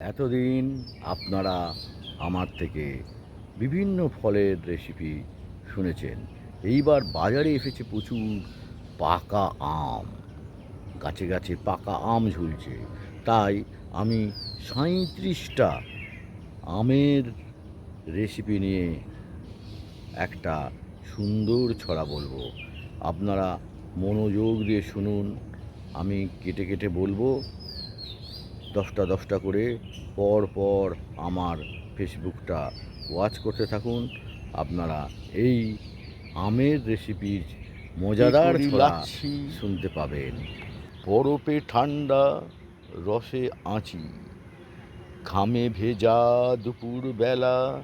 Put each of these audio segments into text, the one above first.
এতদিন আপনারা আমার থেকে বিভিন্ন ফলের রেসিপি শুনেছেন। এইবার বাজারে এসেছে প্রচুর পাকা আম। গাছে গাছে পাকা আম ঝুলছে। তাই আমি সাঁত্রিশটা আমের রেসিপি নিয়ে একটা সুন্দর ছড়া বলব। আপনারা মনোযোগ দিয়ে শুনুন। আমি কেটে কেটে বলব। দশটা দশটা করে পর পর আমার ফেসবুকটা ওয়াচ করতে থাকুন। আপনারা এই আমের রেসিপির মজাদার। শুনতে পাবেন। বরফে ঠান্ডা রসে আঁচি ঘামে ভেজা দুপুর বেলা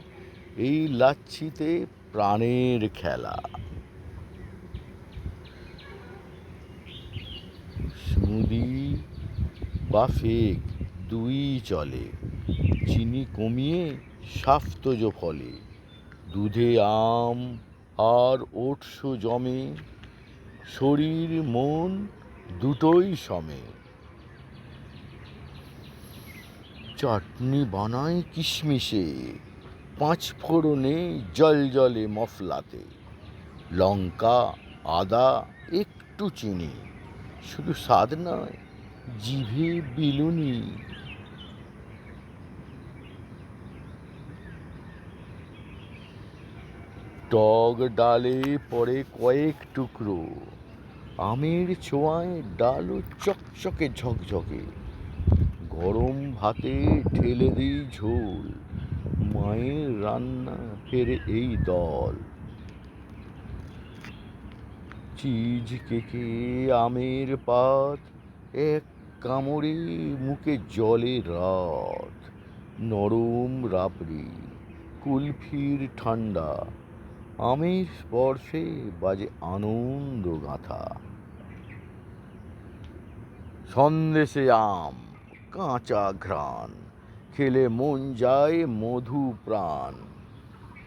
এই লাচ্ছিতে প্রাণের খেলা। স্মুদি বা ফেক দুই চলে চিনি কমিয়ে স্বাস্থ্যজ ফলে। দুধে আম আর ওটস জমে, শরীর মন দুটোই সমে। চাটনি বানায় কিশমিশে, পাঁচ ফোড়নে জল জলে মশলাতে লঙ্কা, আদা, একটু চিনি, শুধু স্বাদ নয়, জিভে বিলুনি। টক ডালে পড়ে কয়েক টুকরো। আমের ছোঁয়ায় ডালও চকচকে ঝকঝকে। গরম ভাতে ঢেলে দিই ঝোল। মায়ের রান্না ফেরে এই দল। চিজ কেকে আমের পাত, এক কামড়ে মুখে জলে রাত। নরম রাবড়ি, কুলফির ঠান্ডা আমের স্পর্শে বাজে আনন্দ গাথা। সন্দেশে আম, কাঁচা ঘ্রাণ, খেলে মন যায় মধু প্রাণ।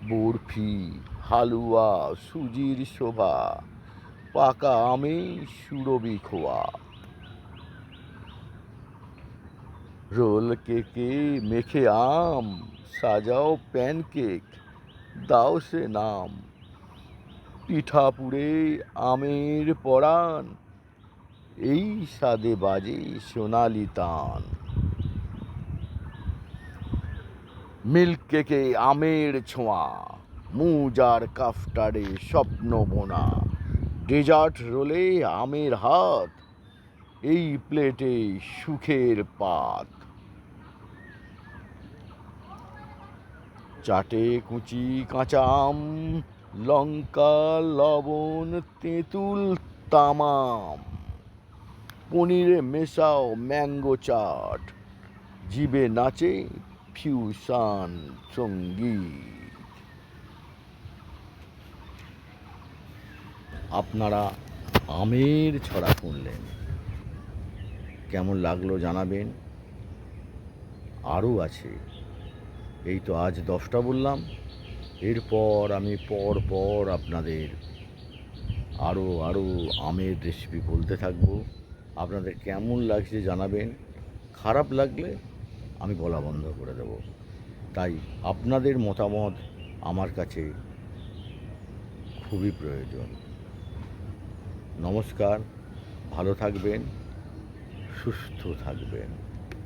বরফি, হালুয়া, সুজির শোভা, পাকা আমে সুরবি খোয়া। রোল কেকে মেখে আম, সাজাও প্যানকেক দাও সে নাম। পিঠাপুরে আমের পরাণ, এই স্বাদে বাজে সোনালি তান। মিল্ক কেকে আমের ছোঁয়া, মুজার কাফটারে স্বপ্ন বোনা। ডেজার্ট রোলে আমের হাত, এই প্লেটে সুখের পাত। চাটে কুচি, কাঁচা আম, লঙ্কা, লবণ, তেঁতুল, তামাম। পনিরে মেশাও ম্যাঙ্গো চাট। জিবে নাচে ফিউশন সংগীত। আপনারা আমের ছড়া শুনলেন কেমন লাগল জানাবেন? আরও আছে এই তো আজ দশটা বললাম। এরপর আমি পর পর আপনাদের আরও আরও আমের রেসিপি বলতে থাকব। আপনাদের কেমন লাগছে জানাবেন। খারাপ লাগলে আমি বলা বন্ধ করে দেব। তাই আপনাদের মতামত আমার কাছে খুবই প্রয়োজন। নমস্কার, ভালো থাকবেন, সুস্থ থাকবেন।